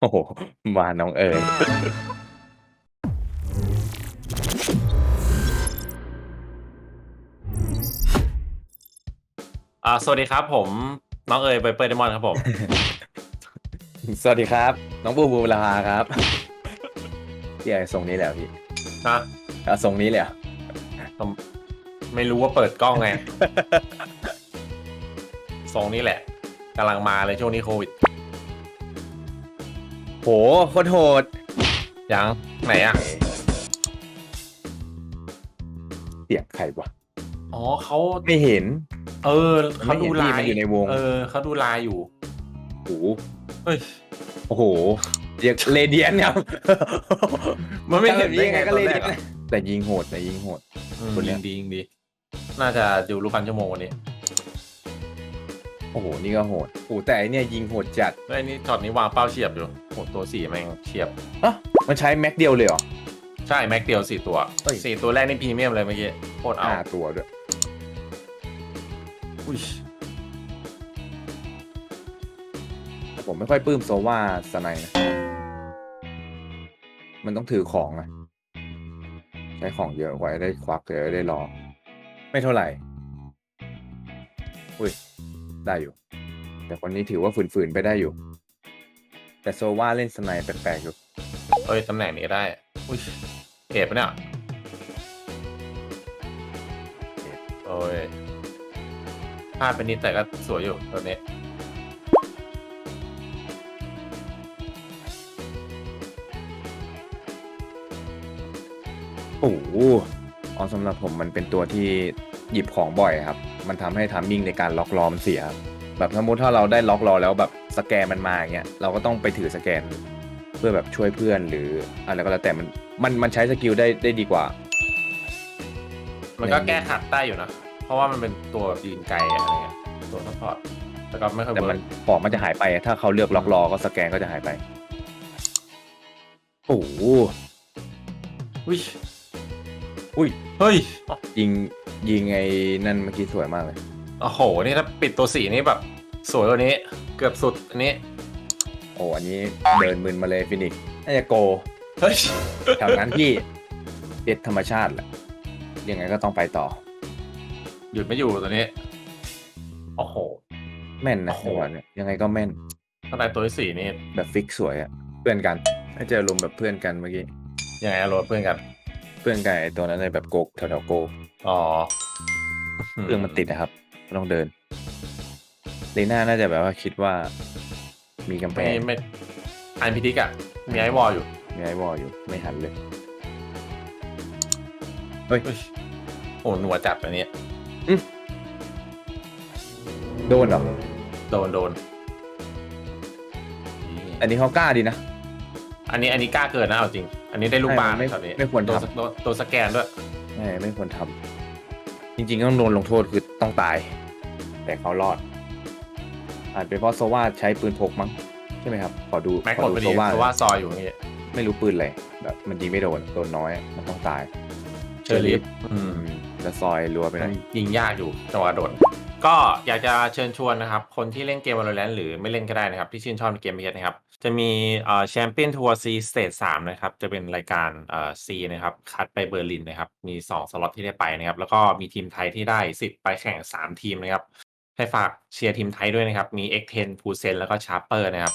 โอ้โฮมาน้องเอ๋ยอ่าสวัสดีครับ ผมน้องเอ๋ยเปเปอร์เดมอนครับผม สวัสดีครับ น้องบูบูลาครับพี่ไอ้ทรงนี้แหละพี่นะเอาทรงนี้เลยเหรอไม่รู้ว่าเปิดกล้องไง ทรงนี้แหละกำลังมาเลยช่วงนี้โควิด โหโคตรโหดยังไหนอะ เสียงใครวะอ๋อเขาไม่เห็น เออเขาดูไม่ไลเห็นพี่มันน์อยู่ในวง เออเขาดูไลน์อยู่โอ้โหเฮ้ยโอ้โหเรียกเรเดียนครับมันไม่เห็นได้ไงก็ตอนเรแรเดียกนอะแต่ยิงโหดแต่ยิงโหดอืมคนเนี้ยิยงดียิงดี น่าจะอยู่รูปพันชั่วโมงวันนี้ โอ้โห นี่ก็โหดโอ้โหแต่อันเนี่ยยิงโหดจัดแล้วไอ้นี่ช็อตนี้วางเป้าเฉียบอยู่โหตัวสี่แม่งเฉียบอะมันใช้แม็กเดียวเลยเหรอ ใช่แม็กเดียวสี่ตัวเฮ้ย สี่ตัวแรกนี่พรีเมียมเลยเมื่อกี้โคตรเอาห้าตัวด้วย อุ้ยแต่ผมไม่ค่อยปลื้มโซว่าสไนนะ มันต้องถือของอะใช้ของเยอะไว้ได้ควักเยอะได้รอ ไม่เท่าไหร่อุ้ย ได้อยู่ แต่คนนี้ถือว่าฝืนๆไปได้อยู่ แต่โซว่าเล่นสไนแปลกๆอยู่ เอ้ยตำแหน่งนี้ได้ อุ้ยเก็บปะเนี่ยโอ้ยพลาดไปนิดแต่ก็สวยอยู่ตัวนี้โอ้โหอ๋อสำหรับผมมันเป็นตัวที่ หยิบของบ่อยครับ มันทำให้ทัมมิ่งในการล็อกล้อมันเสียครับแบบสมมติถ้าเราได้ล็อกล้อแล้วแบบสแกนมันมาอย่างเงี้ยเราก็ต้องไปถือสแกน เพื่อแบบช่วยเพื่อนหรืออะไรก็แล้วแต่มันมันมันใช้สกิลได้ได้ดีกว่า มันก็ในแก้ขัดได้อยู่นะ เพราะว่ามันเป็นตัวแบบยืนไกลอะไรเงี้ยตัวซัพพอร์ตแต่ก็ไม่ค่อยแต่เวิมัร์นกของมันจะหายไป ถ้าเขาเลือกล็อกล้อก็สแกนก็จะหายไป โอ้โห อุ้ยอุ้ยเฮ้ยยิงยิงไอ้นั่นเมื่อกี้สวยมากเลย โอ้โห นี่ถ้าปิดตัวสีนี่แบบ สวยกว่านี้ เกือบสุดอันนี้ โอ้อันนี้เดินมึนมาเลยฟินิกซ์น่าจะโกเฮ้ยแถวนั้นพี่เด็ดธรรมชาติแหละยังไงก็ต้องไปต่อ หยุดไม่อยู่ตัวนี้ โอ้โห แม่นนะโอ้โห จังหวะเนี้ยยังไงก็แม่นข้างในตัวที่สี่นี่แบบฟิกสวยอะเพื่อนกันถ้าเจอลมณ์แบบเพื่อนกันเมื่อกี้ยังไงอะโรดเพื่อนกัน เพื่อนกันไอ้ตัวนั้นเลยแบบโกกแถวๆโกอ๋อเครื่องมันติดนะครับก็ต้องเดินเลน่าน่าจะแบบว่าคิดว่า มีกำแพไม่งไม่อันพิทิกอะมีไอวอลอยู่มีไอ้วอลอยู่ไม่หันเลยเฮ้ยเฮ้ยโอ้หนัวจัดอันนี้โดนเหรอ โดนโดนอันนี้เขากล้าดีนะ อันนี้อันนี้กล้าเกินนะเอาจริงอั นนี้ได้ลูกบาลไม่แบบนี้ไม่ควรตัวทำตัวตัวสแกนด้วยไม่ไม่ควรทำจริงๆต้องโดนลงโทษคือต้องตาย แต่เขารอด อาจเป็นเพราะโซว่าใช้ปืนพกมั้งใช่ไหมครับ ขอดูแม็กขหมอดดูพอโซดีว่าเพราะว่าซอยอยู่อย่างงี้ไม่รู้ปืนอะไรแบบมันยิงไม่โดนโดนน้อยมันต้องตายเชอร์ลิฟอืมอืมแล้วซอยรัวไปหน่อยยิงยากอยู่จังหวะโดน ก็อยากจะเชิญชวนนะครับ คนที่เล่นเกม Valorant หรือไม่เล่นก็ได้นะครับ ที่ชื่นชอบในเกมเพชนะครับ จะมีเอ่อแชมเปี้ยนทัวร์ซีสเตจสามนะครับ จะเป็นรายการเอ่อซีนะครับ คัดไปเบอร์ลินนะครับ มี2สล็อตที่ได้ไปนะครับ แล้วก็มีทีมไทยที่ได้สิทธิ์ไปแข่ง3ทีมนะครับให้ฝากเชียร์ทีมไทยด้วยนะครับ มี X10 ฟูเซนแล้วก็ชาร์เปอร์นะครับ